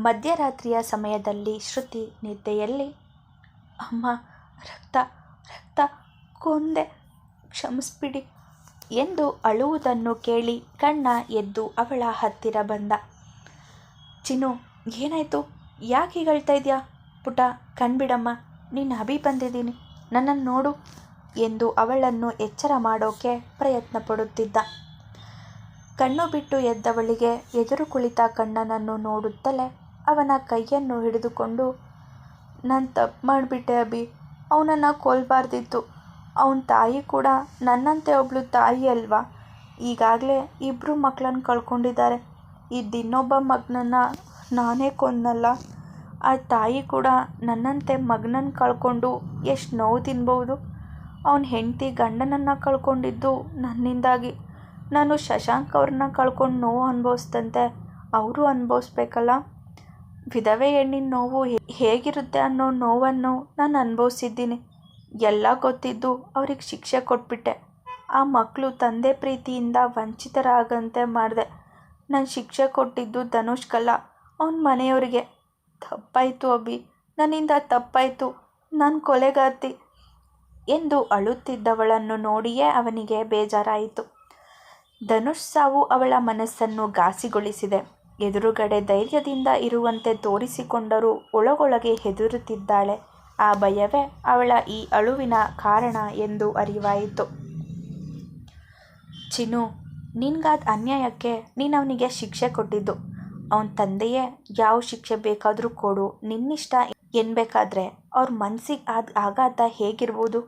ಮಧ್ಯರಾತ್ರಿಯ ಸಮಯದಲ್ಲಿ ಶ್ರುತಿ ನಿದ್ದೆಯಲ್ಲಿ, ಅಮ್ಮ, ರಕ್ತ ರಕ್ತ, ಕೊಂದೆ, ಕ್ಷಮಿಸ್ಬಿಡಿ ಎಂದು ಅಳುವುದನ್ನು ಕೇಳಿ ಕಣ್ಣ ಎದ್ದು ಅವಳ ಹತ್ತಿರ ಬಂದ. ಚಿನ್ನು, ಏನಾಯಿತು? ಯಾಕೆ ಹೇಳ್ತಾ ಅಳ್ತಾ ಇದೆಯಾ? ಪುಟ, ಕಣ್ಬಿಡಮ್ಮ, ನಿನ್ನ ಅಭಿ ಬಂದಿದ್ದೀನಿ, ನನ್ನನ್ನು ನೋಡು ಎಂದು ಅವಳನ್ನು ಎಚ್ಚರ ಮಾಡೋಕೆ ಪ್ರಯತ್ನ ಪಡುತ್ತಿದ್ದ. ಕಣ್ಣು ಬಿಟ್ಟು ಎದ್ದವಳಿಗೆ ಎದುರು ಕುಳಿತ ಕಣ್ಣನನ್ನು ನೋಡುತ್ತಲೇ ಅವನ ಕೈಯನ್ನು ಹಿಡಿದುಕೊಂಡು, ನಾನು ತಪ್ಪು ಮಾಡಿಬಿಟ್ಟೆ ಅಭಿ. ಅವನನ್ನು ಕೊಲ್ಲಬಾರ್ದಿತ್ತು ಅವನ ತಾಯಿ ಕೂಡ ನನ್ನಂತೆ ಒಬ್ಬಳು ತಾಯಿ ಅಲ್ವಾ? ಈಗಾಗಲೇ ಇಬ್ಬರು ಮಕ್ಕಳನ್ನು ಕಳ್ಕೊಂಡಿದ್ದಾರೆ. ಇದ್ದಿನ್ನೊಬ್ಬ ಮಗನನ್ನು ನಾನೇ ಕೊಂದನಲ್ಲ ಆ ತಾಯಿ ಕೂಡ ನನ್ನಂತೆ ಮಗನನ್ನು ಕಳ್ಕೊಂಡು ಎಷ್ಟು ನೋವು ತಿನ್ಬೋದು. ಅವನ ಹೆಂಡತಿ ಗಂಡನನ್ನು ಕಳ್ಕೊಂಡಿದ್ದು ನನ್ನಿಂದಾಗಿ. ನಾನು ಶಶಾಂಕ್ ಅವ್ರನ್ನ ಕಳ್ಕೊಂಡು ನೋವು ಅನುಭವಿಸ್ದಂತೆ. ಅವರು ಅನುಭವಿಸ್ಬೇಕಲ್ಲ? ವಿಧವೆ ಹೆಣ್ಣಿನ ನೋವು ಹೇಗಿರುತ್ತೆ ಅನ್ನೋ ನೋವನ್ನು ನಾನು ಅನುಭವಿಸಿದ್ದೀನಿ. ಎಲ್ಲ ಗೊತ್ತಿದ್ದು ಅವ್ರಿಗೆ ಶಿಕ್ಷೆ ಕೊಟ್ಬಿಟ್ಟೆ. ಆ ಮಕ್ಕಳು ತಂದೆ ಪ್ರೀತಿಯಿಂದ ವಂಚಿತರಾಗಂತೆ ಮಾಡಿದೆ. ನಾನು ಶಿಕ್ಷೆ ಕೊಟ್ಟಿದ್ದು ಧನುಷ್ಕಲ್ಲ, ಅವನ ಮನೆಯವರಿಗೆ. ತಪ್ಪಾಯಿತು ಅಭಿ, ನನ್ನಿಂದ ತಪ್ಪಾಯಿತು. ನಾನು ಕೊಲೆಗಾರ್ತಿ. ಎಂದು ಅಳುತ್ತಿದ್ದವಳನ್ನು ನೋಡಿಯೇ ಅವನಿಗೆ ಬೇಜಾರಾಯಿತು. ಧನುಷ್ ಸಾವು ಅವಳ ಮನಸ್ಸನ್ನು ಘಾಸಿಗೊಳಿಸಿದೆ. ಎದುರುಗಡೆ ಧೈರ್ಯದಿಂದ ಇರುವಂತೆ ತೋರಿಸಿಕೊಂಡರೂ ಒಳಗೊಳಗೆ ಹೆದರುತ್ತಿದ್ದಾಳೆ. ಆ ಭಯವೇ ಅವಳ ಈ ಅಳುವಿನ ಕಾರಣ ಎಂದು ಅರಿವಾಯಿತು. ಚಿನು ನಿನ್ಗಾದ ಅನ್ಯಾಯಕ್ಕೆ ನೀನು ಅವನಿಗೆ ಶಿಕ್ಷೆ ಕೊಟ್ಟಿದ್ದು. ಅವನ ತಂದೆಯೇ ಯಾವ ಶಿಕ್ಷೆ ಬೇಕಾದರೂ ಕೊಡು, ನಿನ್ನಿಷ್ಟ ಎನ್ಬೇಕಾದ್ರೆ ಅವ್ರ ಮನಸ್ಸಿಗೆ ಆದ ಆಘಾತ ಹೇಗಿರ್ಬೋದು?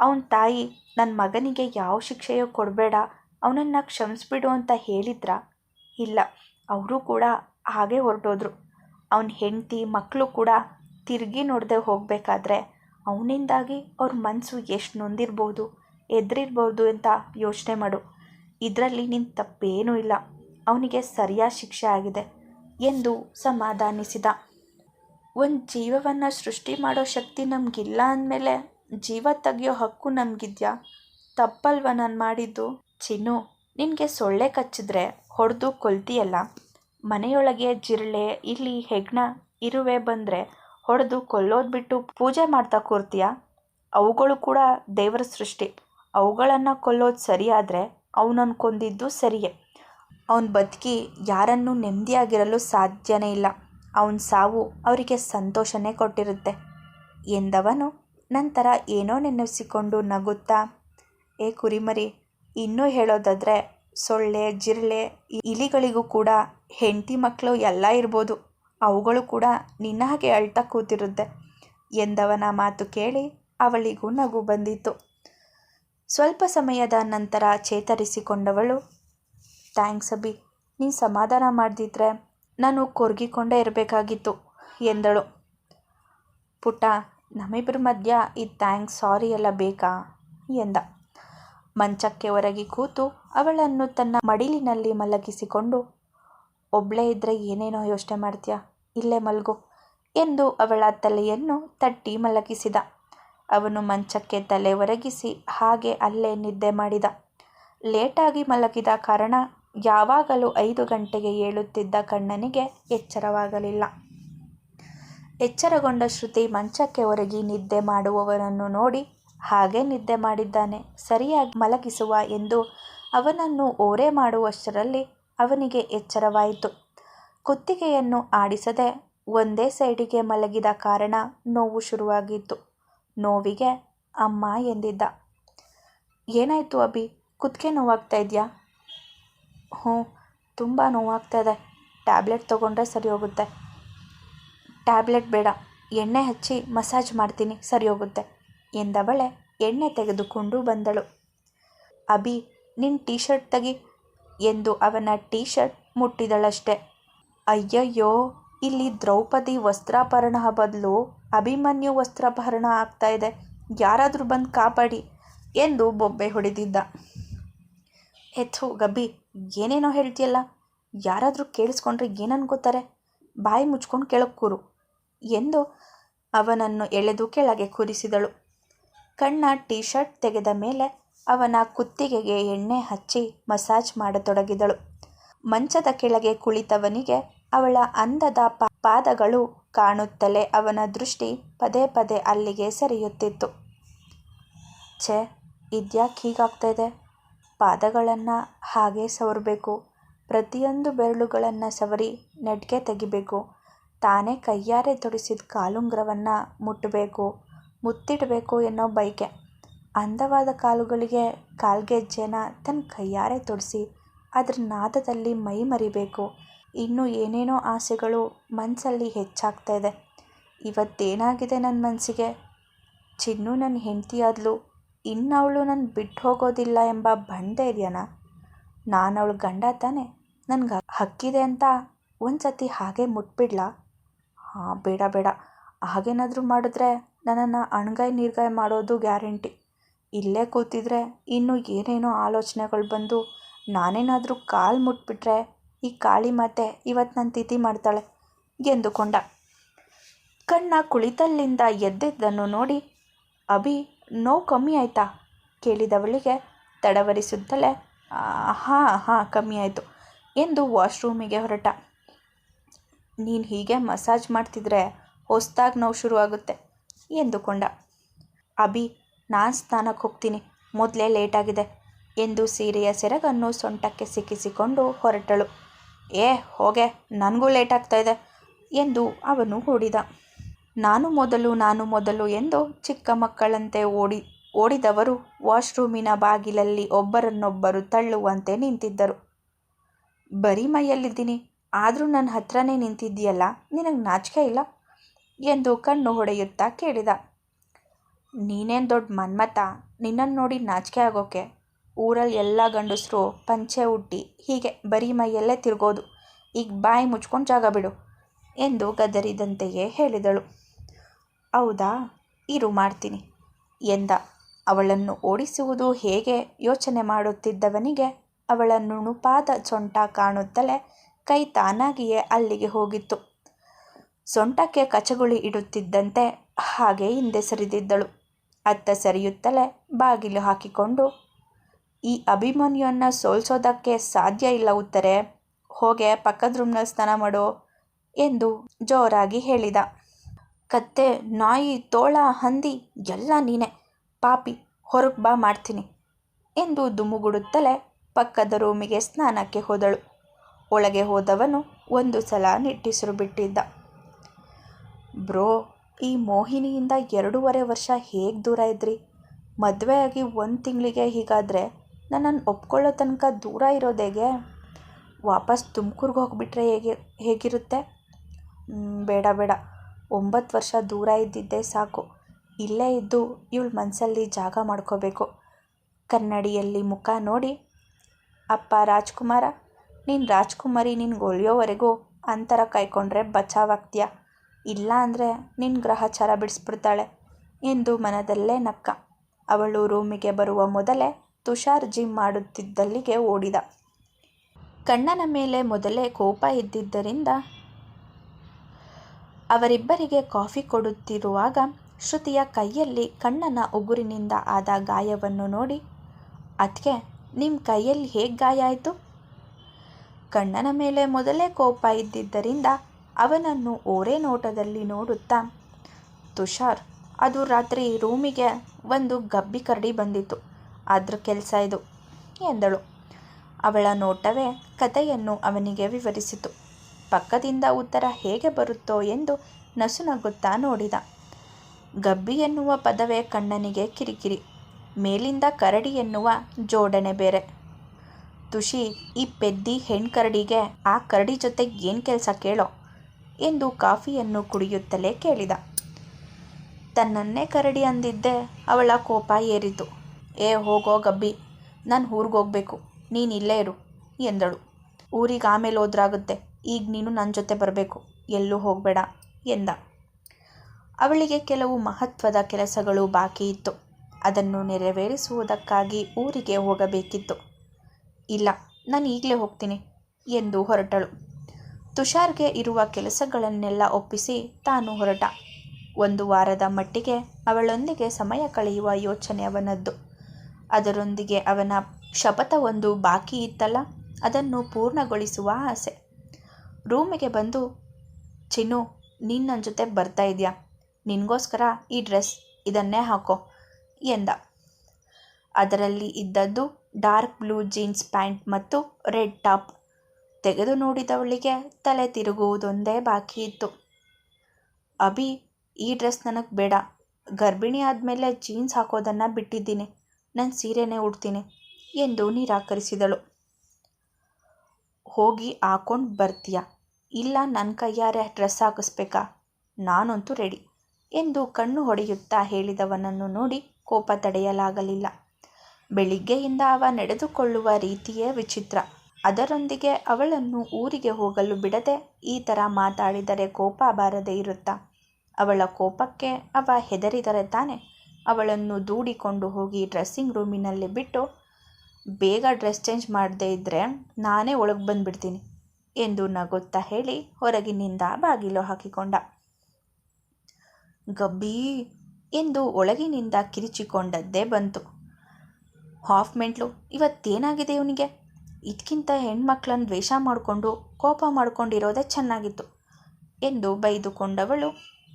ಅವನ ತಾಯಿ ನನ್ನ ಮಗನಿಗೆ ಯಾವ ಶಿಕ್ಷೆಯೂ ಕೊಡಬೇಡ, ಅವನನ್ನು ಕ್ಷಮಿಸ್ಬಿಡು ಅಂತ ಹೇಳಿದ್ರಾ? ಇಲ್ಲ. ಅವರು ಕೂಡ ಹಾಗೆ ಹೊರಟೋದ್ರು. ಅವನ ಹೆಂಡತಿ ಮಕ್ಕಳು ಕೂಡ ತಿರುಗಿ ನೋಡದೆ ಹೋಗಬೇಕಾದ್ರೆ ಅವನಿಂದಾಗಿ ಅವ್ರ ಮನಸ್ಸು ಎಷ್ಟು ನೊಂದಿರ್ಬೋದು, ಎದ್ರಿರ್ಬೋದು ಅಂತ ಯೋಚನೆ ಮಾಡು. ಇದರಲ್ಲಿ ನಿನ್ನ ತಪ್ಪೇನೂ ಇಲ್ಲ. ಅವನಿಗೆ ಸರಿಯಾದ ಶಿಕ್ಷೆ ಆಗಿದೆ ಎಂದು ಸಮಾಧಾನಿಸಿದ. ಒಂದು ಜೀವವನ್ನು ಸೃಷ್ಟಿ ಮಾಡೋ ಶಕ್ತಿ ನಮಗಿಲ್ಲ ಅಂದಮೇಲೆ ಜೀವ ತೆಗೆಯೋ ಹಕ್ಕು ನಮಗಿದ್ಯಾ? ತಪ್ಪಲ್ವ ನಾನು ಮಾಡಿದ್ದು? ಚಿನ್ನು, ನಿನಗೆ ಸೊಳ್ಳೆ ಕಚ್ಚಿದ್ರೆ ಹೊಡೆದು ಕೊಲ್ತೀಯಲ್ಲ, ಮನೆಯೊಳಗೆ ಜಿರಳೆ ಇಲ್ಲಿ ಹೆಗ್ಣ, ಇರುವೆ ಬಂದರೆ ಹೊಡೆದು ಕೊಲ್ಲೋದು ಬಿಟ್ಟು ಪೂಜೆ ಮಾಡ್ತಾ ಕೂರ್ತೀಯ? ಅವುಗಳು ಕೂಡ ದೇವರ ಸೃಷ್ಟಿ. ಅವುಗಳನ್ನು ಕೊಲ್ಲೋದು ಸರಿಯಾದರೆ ಅವನನ್ನು ಕೊಂದಿದ್ದು ಸರಿಯೇ. ಅವನ ಬದುಕಿ ಯಾರನ್ನು ನೆಮ್ಮದಿಯಾಗಿರಲು ಸಾಧ್ಯನೇ ಇಲ್ಲ. ಅವನ ಸಾವು ಅವರಿಗೆ ಸಂತೋಷನೇ ಕೊಟ್ಟಿರುತ್ತೆ. ಎಂದವನು ನಂತರ ಏನೋ ನೆನೆಸಿಕೊಂಡು ನಗುತ್ತಾ, ಏ ಕುರಿಮರಿ, ಇನ್ನೂ ಹೇಳೋದಾದರೆ ಸೊಳ್ಳೆ, ಜಿರಳೆ ಇಲಿಗಳಿಗೂ ಕೂಡ ಹೆಂಡತಿ ಮಕ್ಕಳು ಎಲ್ಲ ಇರ್ಬೋದು. ಅವುಗಳು ಕೂಡ ನಿನ್ನ ಹಾಗೆ ಅಳ್ತಾ ಕೂತಿರುತ್ತೆ. ಎಂದವನ ಮಾತು ಕೇಳಿ ಅವಳಿಗೂ ನಗು ಬಂದಿತ್ತು. ಸ್ವಲ್ಪ ಸಮಯದ ನಂತರ ಚೇತರಿಸಿಕೊಂಡವಳು, ಥ್ಯಾಂಕ್ಸ್ ಅಬಿ ನೀನು ಸಮಾಧಾನ ಮಾಡಿದ್ರೆ ನಾನು ಕೊರಗಿಕೊಂಡೇ ಇರಬೇಕಾಗಿತ್ತು, ಎಂದಳು. ಪುಟ್ಟ ನಮ್ಮಿಬ್ಬರ ಮಧ್ಯ ಈ ಥ್ಯಾಂಕ್ಸ್ ಸಾರಿ ಎಲ್ಲ ಬೇಕಾ? ಎಂದ. ಮಂಚಕ್ಕೆ ಒರಗಿ ಕೂತು ಅವಳನ್ನು ತನ್ನ ಮಡಿಲಿನಲ್ಲಿ ಮಲಗಿಸಿಕೊಂಡು, ಒಬ್ಳೇ ಇದ್ರೆ ಏನೇನೋ ಯೋಚನೆ ಮಾಡ್ತೀಯ? ಇಲ್ಲೇ ಮಲಗು ಎಂದು ಅವಳ ತಲೆಯನ್ನು ತಟ್ಟಿ ಮಲಗಿಸಿದ. ಅವನು ಮಂಚಕ್ಕೆ ತಲೆ ಒರಗಿಸಿ ಹಾಗೆ ಅಲ್ಲೇ ನಿದ್ದೆ ಮಾಡಿದ. ಲೇಟಾಗಿ ಮಲಗಿದ ಕಾರಣ ಯಾವಾಗಲೂ ಐದು ಗಂಟೆಗೆ ಏಳುತ್ತಿದ್ದ ಕಣ್ಣನಿಗೆ ಎಚ್ಚರವಾಗಲಿಲ್ಲ. ಎಚ್ಚರಗೊಂಡ ಶ್ರುತಿ ಮಂಚಕ್ಕೆ ಒರಗಿ ನಿದ್ದೆ ಮಾಡುವವನನ್ನು ನೋಡಿ ಹಾಗೆ ನಿದ್ದೆ ಮಾಡಿದ್ದಾನೆ. ಸರಿಯಾಗಿ ಮಲಗಿಸುವ ಎಂದು ಅವನನ್ನು ಓರೆ ಮಾಡುವಷ್ಟರಲ್ಲಿ ಅವನಿಗೆ ಎಚ್ಚರವಾಯಿತು. ಕುತ್ತಿಗೆಯನ್ನು ಆಡಿಸದೆ ಒಂದೇ ಸೈಡಿಗೆ ಮಲಗಿದ ಕಾರಣ ನೋವು ಶುರುವಾಗಿತ್ತು. ನೋವಿಗೆ ಅಮ್ಮ ಎಂದಿದ್ದ. ಏನಾಯಿತು ಅಭಿ? ಕುತ್ತಿಗೆ ನೋವಾಗ್ತಾ ಇದೆಯಾ? ಹ್ಞೂ, ತುಂಬ ನೋವಾಗ್ತಾ ಇದೆ. ಟ್ಯಾಬ್ಲೆಟ್ ತೊಗೊಂಡ್ರೆ ಸರಿ ಹೋಗುತ್ತೆ. ಟ್ಯಾಬ್ಲೆಟ್ ಬೇಡ. ಎಣ್ಣೆ ಹಚ್ಚಿ ಮಸಾಜ್ ಮಾಡ್ತೀನಿ, ಸರಿ ಹೋಗುತ್ತೆ. ಎಂದವಳೆ ಎಣ್ಣೆ ತೆಗೆದುಕೊಂಡು ಬಂದಳು. ಅಭಿ ನಿನ್ನ ಟೀ ಶರ್ಟ್ ತೆಗಿ ಎಂದು ಅವನ ಟೀ ಶರ್ಟ್ ಮುಟ್ಟಿದಳಷ್ಟೆ. ಅಯ್ಯಯ್ಯೋ, ಇಲ್ಲಿ ದ್ರೌಪದಿ ವಸ್ತ್ರಾಭರಣ ಬದಲು ಅಭಿಮನ್ಯು ವಸ್ತ್ರಾಭರಣ ಆಗ್ತಾ ಇದೆ. ಯಾರಾದರೂ ಬಂದು ಕಾಪಾಡಿ ಎಂದು ಬೊಬ್ಬೆ ಹೊಡೆದಿದ್ದ. ಎಥು ಗಬ್ಬಿ, ಏನೇನೋ ಹೇಳ್ತೀಯಲ್ಲ? ಯಾರಾದರೂ ಕೇಳಿಸ್ಕೊಂಡ್ರೆ ಏನನ್ಕೋತಾರೆ ಬಾಯಿ ಮುಚ್ಕೊಂಡು ಕೆಳಗೆ ಕೂರು ಎಂದು ಅವನನ್ನು ಎಳೆದು ಕೆಳಗೆ ಕೂರಿಸಿದಳು ಕಣ್ಣ ಟೀ ಶರ್ಟ್ ತೆಗೆದ ಮೇಲೆ ಅವನ ಕುತ್ತಿಗೆಗೆ ಎಣ್ಣೆ ಹಚ್ಚಿ ಮಸಾಜ್ ಮಾಡತೊಡಗಿದಳು. ಮಂಚದ ಕೆಳಗೆ ಕುಳಿತವನಿಗೆ ಅವಳ ಅಂದದ ಪಾದಗಳು ಕಾಣುತ್ತಲೇ ಅವನ ದೃಷ್ಟಿ ಪದೇ ಪದೇ ಅಲ್ಲಿಗೆ ಸರಿಯುತ್ತಿತ್ತು. ಛೇ, ಇದ್ಯಾಕೆ ಹೀಗಾಗ್ತಾ ಇದೆ? ಪಾದಗಳನ್ನು ಹಾಗೆ ಸವರಬೇಕು. ಪ್ರತಿಯೊಂದು ಬೆರಳುಗಳನ್ನು ಸವರಿ ನೆಟ್ಗೆ ತೆಗಿಬೇಕು. ತಾನೇ ಕೈಯಾರೆ ತೊಡಿಸಿದ ಕಾಲುಂಗ್ರವನ್ನು ಮುಟ್ಟಬೇಕು ಮುತ್ತಿಡಬೇಕು ಎನ್ನೋ ಬಯಕೆ ಅಂದವಾದ ಕಾಲುಗಳಿಗೆ ಕಾಲ್ಗೆಜ್ಜೆನ ತನ್ನ ಕೈಯಾರೆ ತೊಡಿಸಿ, ಅದರ ನಾದದಲ್ಲಿ ಮೈ ಮರಿಬೇಕು. ಇನ್ನೂ ಏನೇನೋ ಆಸೆಗಳು ಮನಸ್ಸಲ್ಲಿ ಹೆಚ್ಚಾಗ್ತಾ ಇದೆ. ಇವತ್ತೇನಾಗಿದೆ ನನ್ನ ಮನಸ್ಸಿಗೆ ಚಿನ್ನು ನನ್ನ ಹೆಂಡತಿಯಾದ್ಲು ಇನ್ನು ಅವಳು ನನ್ನ ಬಿಟ್ಟು ಹೋಗೋದಿಲ್ಲ ಎಂಬ ಬಂಧೈರ್ಯನ ನಾನು ಅವಳು ಗಂಡ ತಾನೆ, ನನಗೆ ಹಕ್ಕಿದೆ ಅಂತ ಒಂದು ಸತಿ ಹಾಗೆ ಮುಟ್ಬಿಡ್ಲಾ? ಹಾಂ, ಬೇಡ ಬೇಡ. ಹಾಗೇನಾದರೂ ಮಾಡಿದ್ರೆ ನನ್ನನ್ನು ಅಣ್ಗಾಯಿ ನೀರ್ಗಾಯಿ ಮಾಡೋದು ಗ್ಯಾರಂಟಿ. ಇಲ್ಲೇ ಕೂತಿದ್ರೆ ಇನ್ನೂ ಏನೇನೋ ಆಲೋಚನೆಗಳು ಬಂದು ನಾನೇನಾದರೂ ಕಾಲು ಮುಟ್ಬಿಟ್ರೆ ಈ ಕಾಳಿ ಮಾತೆ ಇವತ್ತು ನನ್ನ ತಿಥಿ ಮಾಡ್ತಾಳೆ ಎಂದುಕೊಂಡ. ಕಣ್ಣ ಕುಳಿತಲ್ಲಿಂದ ಎದ್ದಿದ್ದನ್ನು ನೋಡಿ, ಅಭಿ, ನೋವು ಕಮ್ಮಿ ಆಯಿತಾ? ಕೇಳಿದವಳಿಗೆ ತಡವರಿಸುತ್ತಲೇ ಹಾಂ ಹಾಂ, ಕಮ್ಮಿ ಆಯಿತು ಎಂದು ವಾಶ್ರೂಮಿಗೆ ಹೊರಟ. ನೀನು ಹೀಗೆ ಮಸಾಜ್ ಮಾಡ್ತಿದ್ರೆ ಹೊಸ್ದಾಗಿ ನೋವು ಶುರುವಾಗುತ್ತೆ. ಎಂದುಕೊಂಡ. ಅಭಿ, ನಾನು ಸ್ನಾನಕ್ಕೆ ಹೋಗ್ತೀನಿ. ಮೊದಲೇ ಲೇಟಾಗಿದೆ. ಎಂದು ಸೀರೆಯ ಸೆರಗನ್ನು ಸೊಂಟಕ್ಕೆ ಸಿಕ್ಕಿಸಿಕೊಂಡು ಹೊರಟಳು. ಏ, ಹೋಗೆ, ನನಗೂ ಲೇಟ್ ಆಗ್ತಾ ಇದೆ ಎಂದು ಅವನು ಓಡಿದ ನಾನು ಮೊದಲು ನಾನು ಮೊದಲು ಎಂದು ಚಿಕ್ಕ ಮಕ್ಕಳಂತೆ ಓಡಿ, ಓಡಿದವರು ವಾಶ್ರೂಮಿನ ಬಾಗಿಲಲ್ಲಿ ಒಬ್ಬರನ್ನೊಬ್ಬರು ತಳ್ಳುವಂತೆ ನಿಂತಿದ್ದರು. ಬರೀ ಮೈಯಲ್ಲಿದ್ದೀನಿ. ಆದರೂ ನನ್ನ ಹತ್ರನೇ ನಿಂತಿದ್ದೀಯಲ್ಲ? ನಿನಗೆ ನಾಚಿಕೆ ಇಲ್ಲ? ಎಂದು ಕಣ್ಣು ಹೊಡೆಯುತ್ತಾ ಕೇಳಿದ. ನೀನೇನು ದೊಡ್ಡ ಮನ್ಮತ ನಿನ್ನನ್ನು ನೋಡಿ ನಾಚಿಕೆ ಆಗೋಕೆ. ಊರಲ್ಲಿ ಎಲ್ಲ ಗಂಡಸರು ಪಂಚೆ ಉಟ್ಟಿ ಹೀಗೆ ಬರೀ ಮೈಯಲ್ಲೇ ತಿರುಗೋದು. ಈಗ ಬಾಯಿ ಮುಚ್ಕೊಂಡು ಜಾಗ ಬಿಡು ಎಂದು ಗದರಿದಂತೆಯೇ ಹೇಳಿದಳು. ಹೌದಾ? ಇರು ಮಾಡ್ತೀನಿ ಎಂದ. ಅವಳನ್ನು ಓಡಿಸುವುದು ಹೇಗೆ ಯೋಚನೆ ಮಾಡುತ್ತಿದ್ದವನಿಗೆ ಅವಳ ನುಣುಪಾದ ಸೊಂಟ ಕಾಣುತ್ತಲೇ ಕೈ ತಾನಾಗಿಯೇ ಅಲ್ಲಿಗೆ ಹೋಗಿತ್ತು. ಸೊಂಟಕ್ಕೆ ಕಚಗುಳಿ ಇಡುತ್ತಿದ್ದಂತೆ ಹಾಗೆ ಹಿಂದೆ ಸರಿದಿದ್ದಳು. ಅತ್ತ ಸರಿಯುತ್ತಲೇ ಬಾಗಿಲು ಹಾಕಿಕೊಂಡು, ಈ ಅಭಿಮನ್ಯುವನ್ನು ಸೋಲ್ಸೋದಕ್ಕೆ ಸಾಧ್ಯ ಇಲ್ಲ ಉತ್ತರೆ, ಹೋಗೆ ಪಕ್ಕದ ರೂಮ್ನಲ್ಲಿ ಸ್ನಾನ ಮಾಡು ಎಂದು ಜೋರಾಗಿ ಹೇಳಿದ. ಕತ್ತೆ, ನಾಯಿ, ತೋಳ, ಹಂದಿ, ಎಲ್ಲ ನೀನೆ, ಪಾಪಿ, ಹೊರಗೆ ಬಾ ಮಾಡ್ತೀನಿ ಎಂದು ದುಮುಗುಡುತ್ತಲೇ ಪಕ್ಕದ ರೂಮಿಗೆ ಸ್ನಾನಕ್ಕೆ ಹೋದಳು. ಒಳಗೆ ಹೋದವನು ಒಂದು ಸಲ ನಿಟ್ಟಿಸಿರು ಬಿಟ್ಟಿದ್ದ. ಬ್ರೋ, ಈ ಮೋಹಿನಿಯಿಂದ ಎರಡೂವರೆ ವರ್ಷ ಹೇಗೆ ದೂರ ಇದ್ರಿ? ಆಗಿ ಒಂದು ತಿಂಗಳಿಗೆ ಹೀಗಾದರೆ ನನ್ನನ್ನು ಒಪ್ಕೊಳ್ಳೋ ತನಕ ದೂರ ಇರೋದೇಗೆ ವಾಪಸ್ ತುಮಕೂರ್ಗೆ ಹೋಗಿಬಿಟ್ರೆ ಹೇಗೆ, ಹೇಗಿರುತ್ತೆ? ಬೇಡ ಬೇಡ. ಒಂಬತ್ತು ವರ್ಷ ದೂರ ಇದ್ದಿದ್ದೇ ಸಾಕು. ಇಲ್ಲೇ ಇದ್ದು ಇವಳ ಮನಸ್ಸಲ್ಲಿ ಜಾಗ ಮಾಡ್ಕೋಬೇಕು. ಕನ್ನಡಿಯಲ್ಲಿ ಮುಖ ನೋಡಿ. ಅಪ್ಪ ರಾಜ್ಕುಮಾರ, ನೀನು ರಾಜ್ಕುಮಾರಿ ನಿನ್ಗೆ ಒಲಿಯೋವರೆಗೂ ಅಂತರ ಕಾಯ್ಕೊಂಡ್ರೆ ಬಚಾವಾಗ್ತೀಯ ಇಲ್ಲ ಅಂದರೆ ನಿನ್ನ ಗ್ರಹಚಾರ ಬಿಡಿಸ್ಬಿಡ್ತಾಳೆ ಎಂದು ಮನದಲ್ಲೇ ನಕ್ಕ. ಅವಳು ರೂಮಿಗೆ ಬರುವ ಮೊದಲೇ ತುಷಾರ್ ಜಿಮ್ ಮಾಡುತ್ತಿದ್ದಲ್ಲಿಗೆ ಓಡಿದ. ಕಣ್ಣನ ಮೇಲೆ ಮೊದಲೇ ಕೋಪ ಇದ್ದಿದ್ದರಿಂದ ಅವರಿಬ್ಬರಿಗೆ ಕಾಫಿ ಕೊಡುತ್ತಿರುವಾಗ ಶ್ರುತಿಯ ಕೈಯಲ್ಲಿ ಕಣ್ಣನ ಉಗುರಿನಿಂದ ಆದ ಗಾಯವನ್ನು ನೋಡಿ ಅದಕ್ಕೆ ನಿಮ್ಮ ಕೈಯಲ್ಲಿ ಹೇಗೆ ಗಾಯ ಆಯಿತು? ಕಣ್ಣನ ಮೇಲೆ ಮೊದಲೇ ಕೋಪ ಇದ್ದಿದ್ದರಿಂದ ಅವನನ್ನು ಓರೆ ನೋಟದಲ್ಲಿ ನೋಡುತ್ತಾ, ತುಷಾರ್, ಅದು ರಾತ್ರಿ ರೂಮಿಗೆ ಒಂದು ಗಬ್ಬಿ ಕರಡಿ ಬಂದಿತ್ತು. ಅದ್ರ ಕೆಲಸ ಇದು, ಎಂದಳು. ಅವಳ ನೋಟವೇ ಕಥೆಯನ್ನು ಅವನಿಗೆ ವಿವರಿಸಿತು. ಪಕ್ಕದಿಂದ ಉತ್ತರ ಹೇಗೆ ಬರುತ್ತೋ ಎಂದು ನಸುನಗುತ್ತಾ ನೋಡಿದ. ಗಬ್ಬಿ ಎನ್ನುವ ಪದವೇ ಕಣ್ಣನಿಗೆ ಕಿರಿಕಿರಿ. ಮೇಲಿಂದ ಕರಡಿ ಎನ್ನುವ ಜೋಡಣೆ ಬೇರೆ. ತುಷಿ, ಈ ಪೆದ್ದಿ ಹೆಣ್ಕರಡಿಗೆ ಆ ಕರಡಿ ಜೊತೆ ಏನು ಕೆಲಸ ಕೇಳೋ? ಎಂದು ಕಾಫಿಯನ್ನು ಕುಡಿಯುತ್ತಲೇ ಕೇಳಿದ. ತನ್ನನ್ನೇ ಕರಡಿ ಅಂದಿದ್ದೆ, ಅವಳ ಕೋಪ ಏರಿತು. ಏ, ಹೋಗೋ ಗಬ್ಬಿ, ನಾನು ಊರಿಗೆ ಹೋಗಬೇಕು, ನೀನು ಇಲ್ಲೇ ಇರು, ಎಂದಳು. ಊರಿಗೆ ಆಮೇಲೆ ಹೋದ್ರಾಗುತ್ತೆ, ಈಗ ನೀನು ನನ್ನ ಜೊತೆ ಬರಬೇಕು, ಎಲ್ಲೂ ಹೋಗಬೇಡ, ಎಂದ. ಅವಳಿಗೆ ಕೆಲವು ಮಹತ್ವದ ಕೆಲಸಗಳು ಬಾಕಿ ಇತ್ತು. ಅದನ್ನು ನೆರವೇರಿಸುವುದಕ್ಕಾಗಿ ಊರಿಗೆ ಹೋಗಬೇಕಿತ್ತು. ಇಲ್ಲ, ನಾನು ಈಗಲೇ ಹೋಗ್ತೀನಿ, ಎಂದು ಹೊರಟಳು. ತುಷಾರ್ಗೆ ಇರುವ ಕೆಲಸಗಳನ್ನೆಲ್ಲ ಒಪ್ಪಿಸಿ ತಾನು ಹೊರಟ. ಒಂದು ವಾರದ ಮಟ್ಟಿಗೆ ಅವಳೊಂದಿಗೆ ಸಮಯ ಕಳೆಯುವ ಯೋಚನೆ ಅವನದ್ದು. ಅದರೊಂದಿಗೆ ಅವನ ಶಪಥವೊಂದು ಬಾಕಿ ಇತ್ತಲ್ಲ, ಅದನ್ನು ಪೂರ್ಣಗೊಳಿಸುವ ಆಸೆ. ರೂಮಿಗೆ ಬಂದು, ಚಿನ್ನು ನನ್ನ ಜೊತೆ ಬರ್ತಾ ಇದೆಯಾ? ನಿನಗೋಸ್ಕರ ಈ ಡ್ರೆಸ್ ಇದನ್ನೇ ಹಾಕೋ ಎಂದ. ಅದರಲ್ಲಿ ಇದ್ದದ್ದು ಡಾರ್ಕ್ ಬ್ಲೂ ಜೀನ್ಸ್ ಪ್ಯಾಂಟ್ ಮತ್ತು ರೆಡ್ ಟಾಪ್. ತೆಗೆದು ನೋಡಿದವಳಿಗೆ ತಲೆ ತಿರುಗುವುದೊಂದೇ ಬಾಕಿ ಇತ್ತು ಅಭಿ, ಈ ಡ್ರೆಸ್ ನನಗೆ ಬೇಡ. ಗರ್ಭಿಣಿ ಆದಮೇಲೆ ಜೀನ್ಸ್ ಹಾಕೋದನ್ನು ಬಿಟ್ಟಿದ್ದೀನಿ. ನಾನು ಸೀರೆನೇ ಉಡ್ತೀನಿ ಎಂದು ನಿರಾಕರಿಸಿದಳು. ಹೋಗಿ ಹಾಕೊಂಡು ಬರ್ತೀಯ? ಇಲ್ಲ ನನ್ನ ಕೈಯಾರೆ ಡ್ರೆಸ್ ಹಾಕಿಸ್ಬೇಕಾ? ನಾನಂತೂ ರೆಡಿ ಎಂದು ಕಣ್ಣು ಹೊಡೆಯುತ್ತಾ ಹೇಳಿದವನನ್ನು ನೋಡಿ ಕೋಪ ತಡೆಯಲಾಗಲಿಲ್ಲ. ಬೆಳಿಗ್ಗೆಯಿಂದ ಅವ ನಡೆದುಕೊಳ್ಳುವ ರೀತಿಯೇ ವಿಚಿತ್ರ. ಅದರೊಂದಿಗೆ ಅವಳನ್ನು ಊರಿಗೆ ಹೋಗಲು ಬಿಡದೆ ಈ ಥರ ಮಾತಾಡಿದರೆ ಕೋಪ ಬಾರದೇ ಇರುತ್ತಾ? ಅವಳ ಕೋಪಕ್ಕೆ ಅವ ಹೆದರಿದರೆ ತಾನೆ? ಅವಳನ್ನು ದೂಡಿಕೊಂಡು ಹೋಗಿ ಡ್ರೆಸ್ಸಿಂಗ್ ರೂಮಿನಲ್ಲಿ ಬಿಟ್ಟು, ಬೇಗ ಡ್ರೆಸ್ ಚೇಂಜ್ ಮಾಡದೇ ಇದ್ದರೆ ನಾನೇ ಒಳಗೆ ಬಂದುಬಿಡ್ತೀನಿ ಎಂದು ನಗುತ್ತಾ ಹೇಳಿ ಹೊರಗಿನಿಂದ ಬಾಗಿಲು ಹಾಕಿಕೊಂಡ. ಗಬ್ಬಿ ಎಂದು ಒಳಗಿನಿಂದ ಕಿರಿಚಿಕೊಂಡದ್ದೇ ಬಂತು. ಹಾಫ್ ಮೆಂಟ್ಲು, ಇವತ್ತೇನಾಗಿದೆ ಇವನಿಗೆ? ಇದಕ್ಕಿಂತ ಹೆಣ್ಮಕ್ಳನ್ನು ದ್ವೇಷ ಮಾಡಿಕೊಂಡು ಕೋಪ ಮಾಡಿಕೊಂಡಿರೋದೇ ಚೆನ್ನಾಗಿತ್ತು ಎಂದು ಬೈದುಕೊಂಡವಳು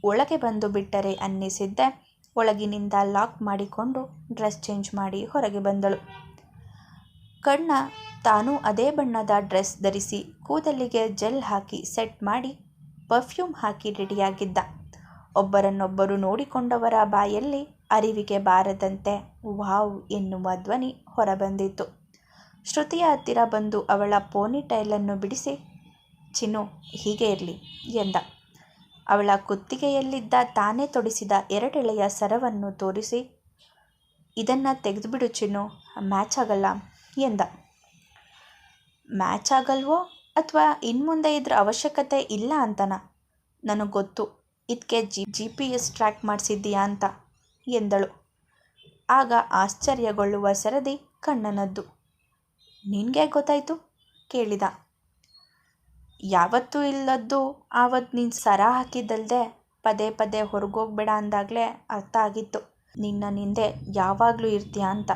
ಒಳಗೆ ಬಂದು ಬಿಟ್ಟರೆ ಅನ್ನಿಸಿದ್ದೆ. ಒಳಗಿನಿಂದ ಲಾಕ್ ಮಾಡಿಕೊಂಡು ಡ್ರೆಸ್ ಚೇಂಜ್ ಮಾಡಿ ಹೊರಗೆ ಬಂದಳು. ಕಣ್ಣ ತಾನು ಅದೇ ಬಣ್ಣದ ಡ್ರೆಸ್ ಧರಿಸಿ ಕೂದಲಿಗೆ ಜೆಲ್ ಹಾಕಿ ಸೆಟ್ ಮಾಡಿ ಪರ್ಫ್ಯೂಮ್ ಹಾಕಿ ರೆಡಿಯಾಗಿದ್ದ. ಒಬ್ಬರನ್ನೊಬ್ಬರು ನೋಡಿಕೊಂಡವರ ಬಾಯಲ್ಲಿ ಅರಿವಿಗೆ ಬಾರದಂತೆ ವಾವ್ ಎನ್ನುವ ಧ್ವನಿ ಹೊರಬಂದಿತ್ತು. ಶ್ರುತಿಯ ಹತ್ತಿರ ಬಂದು ಅವಳ ಪೋನಿ ಟೈಲನ್ನು ಬಿಡಿಸಿ, ಚಿನ್ನು, ಹೀಗೆ ಇರಲಿ ಎಂದ. ಅವಳ ಕುತ್ತಿಗೆಯಲ್ಲಿದ್ದ ತಾನೇ ತೊಡಿಸಿದ ಎರಡೆಳೆಯ ಸರವನ್ನು ತೋರಿಸಿ, ಇದನ್ನು ತೆಗೆದುಬಿಡು ಚಿನ್ನು ಮ್ಯಾಚ್ ಆಗಲ್ಲ ಎಂದ. ಮ್ಯಾಚ್ ಆಗಲ್ವೋ? ಅಥವಾ ಇನ್ಮುಂದೆ ಇದ್ರ ಅವಶ್ಯಕತೆ ಇಲ್ಲ ಅಂತನ? ನನಗೆ ಗೊತ್ತು ಇದಕ್ಕೆ G G P S track ಮಾಡಿಸಿದ್ದೀಯಾ ಅಂತ ಎಂದಳು. ಆಗ ಆಶ್ಚರ್ಯಗೊಳ್ಳುವ ಸರದಿ ಕಣ್ಣನದ್ದು. ನಿನಗೆ ಗೊತ್ತಾಯಿತು? ಕೇಳಿದ. ಯಾವತ್ತೂ ಇಲ್ಲದ್ದು ಆವತ್ತು ನೀನು ಸರ ಹಾಕಿದ್ದಲ್ಲದೆ ಪದೇ ಪದೇ ಹೊರಗೋಗ್ಬೇಡ ಅಂದಾಗಲೇ ಅರ್ಥ ಆಗಿತ್ತು. ನಿನ್ನ ನಿಂದೆ ಯಾವಾಗಲೂ ಇರ್ತೀಯ ಅಂತ.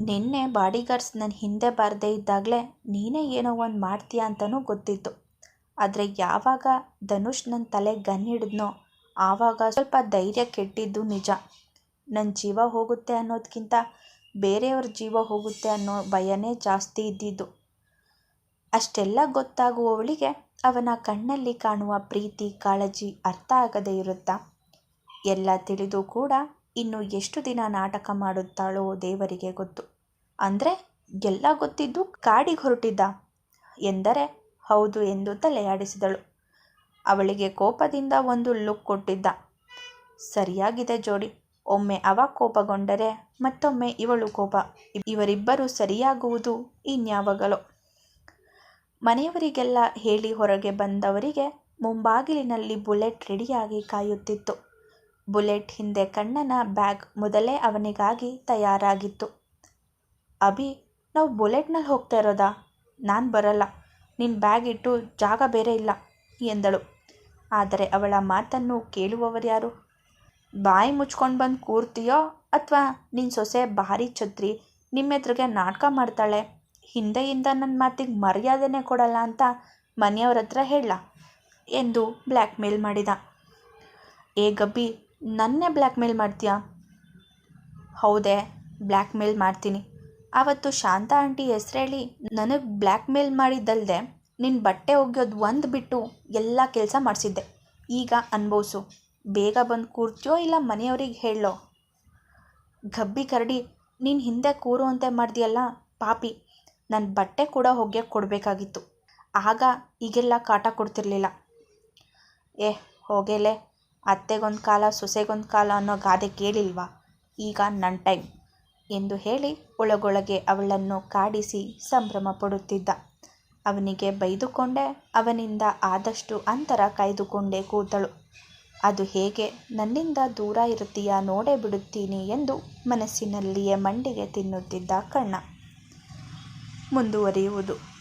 ನಿನ್ನೆ ಬಾಡಿಗಾರ್ಡ್ಸ್ ನನ್ನ ಹಿಂದೆ ಬಾರದೇ ಇದ್ದಾಗಲೇ ನೀನೇ ಏನೋ ಒಂದು ಮಾಡ್ತೀಯ ಅಂತಲೂ ಗೊತ್ತಿತ್ತು. ಆದರೆ ಯಾವಾಗ ಧನುಷ್ ನನ್ನ ತಲೆ ಗನ್ ಹಿಡಿದ್ನೋ ಆವಾಗ ಸ್ವಲ್ಪ ಧೈರ್ಯ ಕೆಟ್ಟಿದ್ದು ನಿಜ. ನನ್ನ ಜೀವ ಹೋಗುತ್ತೆ ಅನ್ನೋದಕ್ಕಿಂತ ಬೇರೆಯವ್ರ ಜೀವ ಹೋಗುತ್ತೆ ಅನ್ನೋ ಭಯನೇ ಜಾಸ್ತಿ ಇದ್ದಿದ್ದು. ಅಷ್ಟೆಲ್ಲ ಗೊತ್ತಾಗುವವಳಿಗೆ ಅವನ ಕಣ್ಣಲ್ಲಿ ಕಾಣುವ ಪ್ರೀತಿ, ಕಾಳಜಿ ಅರ್ಥ ಆಗದೇ ಇರುತ್ತಾ? ಎಲ್ಲ ತಿಳಿದು ಕೂಡ ಇನ್ನು ಎಷ್ಟು ದಿನ ನಾಟಕ ಮಾಡುತ್ತಾಳೋ ದೇವರಿಗೆ ಗೊತ್ತು. ಅಂದರೆ ಎಲ್ಲ ಗೊತ್ತಿದ್ದು ಕಾಡಿಗೆ ಹೊರಟಿದ್ದ? ಎಂದರೆ ಹೌದು ಎಂದು ತಲೆಯಾಡಿಸಿದಳು. ಅವಳಿಗೆ ಕೋಪದಿಂದ ಒಂದು ಲುಕ್ ಕೊಟ್ಟಿದ್ದ. ಸರಿಯಾಗಿದೆ ಜೋಡಿ. ಒಮ್ಮೆ ಅವ ಕೋಪಗೊಂಡರೆ ಮತ್ತೊಮ್ಮೆ ಇವಳು ಕೋಪ. ಇವರಿಬ್ಬರು ಸರಿಯಾಗುವುದು ಇನ್ಯಾವಾಗಲೋ ಮನೆಯವರಿಗೆಲ್ಲ ಹೇಳಿ ಹೊರಗೆ ಬಂದವರಿಗೆ ಮುಂಬಾಗಿಲಿನಲ್ಲಿ ಬುಲೆಟ್ ರೆಡಿಯಾಗಿ ಕಾಯುತ್ತಿತ್ತು. ಬುಲೆಟ್ ಹಿಂದೆ ಕಣ್ಣನ ಬ್ಯಾಗ್ ಮೊದಲೇ ಅವನಿಗಾಗಿ ತಯಾರಾಗಿತ್ತು. ಅಭಿ, ನಾವು ಬುಲೆಟ್ನಲ್ಲಿ ಹೋಗ್ತಾ ಇರೋದಾ? ನಾನು ಬರಲ್ಲ. ನಿನ್ನ ಬ್ಯಾಗ್ ಇಟ್ಟು ಜಾಗ ಬೇರೆ ಇಲ್ಲ, ಎಂದಳು. ಆದರೆ ಅವಳ ಮಾತನ್ನು ಕೇಳುವವರ್ಯಾರು ಬಾಯಿ ಮುಚ್ಕೊಂಡು ಬಂದು ಕೂರ್ತೀಯೋ ಅಥವಾ ನಿನ್ನ ಸೊಸೆ ಭಾರಿ ಛತ್ರಿ, ನಿಮ್ಮೆದುರಿಗೆ ನಾಟಕ ಮಾಡ್ತಾಳೆ, ಹಿಂದೆಯಿಂದ ನನ್ನ ಮಾತಿಗೆ ಮರ್ಯಾದೆನೇ ಕೊಡಲ್ಲ ಅಂತ ಮನೆಯವ್ರ ಹತ್ರ ಹೇಳ ಎಂದು ಬ್ಲ್ಯಾಕ್ ಮೇಲ್ ಮಾಡಿದ. ಏ ಗಬ್ಬಿ, ನನ್ನೇ ಬ್ಲ್ಯಾಕ್ ಮೇಲ್ ಮಾಡ್ತೀಯಾ? ಹೌದೇ ಬ್ಲ್ಯಾಕ್ ಮೇಲ್ ಮಾಡ್ತೀನಿ. ಆವತ್ತು ಶಾಂತಾ ಆಂಟಿ ಹೆಸ್ರೇಳಿ ನನಗೆ ಬ್ಲ್ಯಾಕ್ ಮೇಲ್ ಮಾಡಿದ್ದಲ್ದೆ ನಿನ್ನ ಬಟ್ಟೆ ಒಗೆಯೋದು ಒಂದು ಬಿಟ್ಟು ಎಲ್ಲ ಕೆಲಸ ಮಾಡಿಸಿದ್ದೆ. ಈಗ ಅನ್ಭವಿಸು. ಬೇಗ ಬಂದು ಕೂರ್ತೀಯೋ ಇಲ್ಲ ಮನೆಯವ್ರಿಗೆ ಹೇಳೋ? ಗಬ್ಬಿ ಕರಡಿ, ನೀನು ಹಿಂದೆ ಕೂರುವಂತೆ ಮಾಡ್ದಿಯಲ್ಲ ಪಾಪಿ. ನನ್ನ ಬಟ್ಟೆ ಕೂಡ ಒಗ್ಯಕ್ಕೆ ಕೊಡಬೇಕಾಗಿತ್ತು. ಆಗ ಈಗೆಲ್ಲ ಕಾಟ ಕೊಡ್ತಿರ್ಲಿಲ್ಲ. ಏ, ಹೋಗೇಲೆ. ಅತ್ತೆಗೊಂದು ಕಾಲ, ಸೊಸೆಗೊಂದು ಕಾಲ ಅನ್ನೋ ಗಾದೆ ಕೇಳಿಲ್ವಾ? ಈಗ ನನ್ನ ಟೈಮ್ ಎಂದು ಹೇಳಿ ಒಳಗೊಳಗೆ ಅವಳನ್ನು ಕಾಡಿಸಿ ಸಂಭ್ರಮ ಪಡುತ್ತಿದ್ದ. ಅವನಿಗೆ ಬೈದುಕೊಂಡೆ, ಅವನಿಂದ ಆದಷ್ಟು ಅಂತರ ಕಾಯ್ದುಕೊಂಡೇ ಕೂತಳು. ಅದು ಹೇಗೆ? ನನ್ನಿಂದ ದೂರ ಇರುತ್ತೀಯ? ನೋಡೇ ಬಿಡುತ್ತೀನಿ ಎಂದು ಮನಸ್ಸಿನಲ್ಲಿಯೇ ಮಂಡಿಗೆ ತಿನ್ನುತ್ತಿದ್ದ ಕಣ್ಣ ಮುಂದುವರಿಯುವುದು.